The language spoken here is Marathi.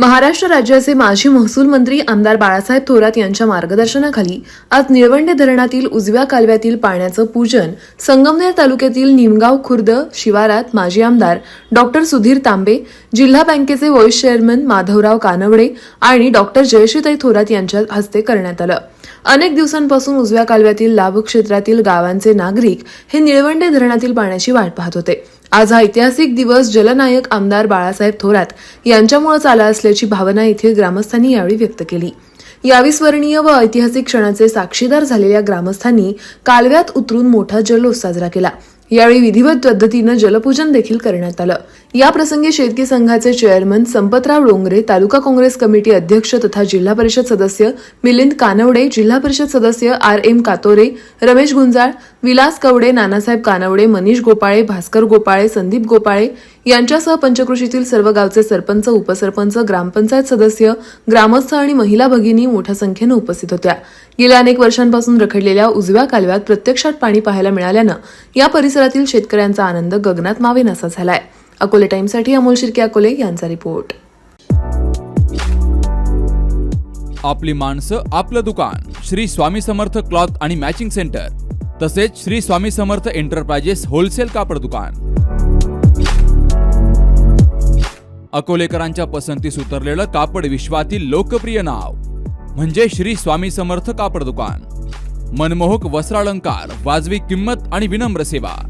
महाराष्ट्र राज्याचे माजी महसूल मंत्री आमदार बाळासाहेब थोरात यांच्या मार्गदर्शनाखाली आज निळवंडे धरणातील उजव्या कालव्यातील पाण्याचं पूजन संगमनेर तालुक्यातील निमगाव खुर्द शिवारात माजी आमदार डॉक्टर सुधीर तांबे जिल्हा बँकेचे व्हाईस चेअरमन माधवराव कानवडे आणि डॉक्टर जयश्रीताई थोरात यांच्या हस्ते करण्यात आलं. अनेक दिवसांपासून उजव्या कालव्यातील लाभ क्षेत्रातील गावांचे नागरिक हे निळवंडे धरणातील पाण्याची वाट पाहत होते. आज हा ऐतिहासिक दिवस जलनायक आमदार बाळासाहेब थोरात यांच्यामुळेच आला असल्याची भावना येथील ग्रामस्थांनी यावेळी व्यक्त केली. याविस्मरणीय व ऐतिहासिक क्षणाचे साक्षीदार झालेल्या ग्रामस्थांनी कालव्यात उतरून मोठा जल्लोष साजरा केला. यावेळी विधिवत पद्धतीनं जलपूजन देखील करण्यात आलं. याप्रसंगी शेतकी संघाचे चेअरमन संपतराव डोंगरे तालुका काँग्रेस कमिटी अध्यक्ष तथा जिल्हा परिषद सदस्य मिलिंद कानवडे जिल्हा परिषद सदस्य आर एम कातोरे रमेश गुंजाळ विलास कवडे नानासाहेब कानवडे मनीष गोपाळे भास्कर गोपाळे संदीप गोपाळे यांच्यासह पंचकृषीतील सर्व गावचे सरपंच उपसरपंच ग्रामपंचायत सदस्य ग्रामस्थ आणि महिला भगिनी मोठ्या संख्येनं उपस्थित होत्या. गेल्या अनेक वर्षांपासून रखडलेल्या उजव्या कालव्यात प्रत्यक्षात पाणी पाहायला मिळाल्यानं या परिसरातील शेतकऱ्यांचा आनंद गगनात मावेनासा झालाय. अकोले टाइमसाठी अमोल शिर्के अकोले यांचा रिपोर्ट. आपली माणसं आपलं दुकान. श्री स्वामी समर्थ क्लॉथ आणि मॅचिंग सेंटर. तसेच श्री स्वामी समर्थ एंटरप्राइजेस होलसेल कापड दुकान. अकोलेकरांच्या पसंतीस उतरलेलं कापड विश्वातील लोकप्रिय नाव म्हणजे श्री स्वामी समर्थ कापड दुकान. मनमोहक वस्त्रालंकार वाजवी किंमत आणि विनम्र सेवा.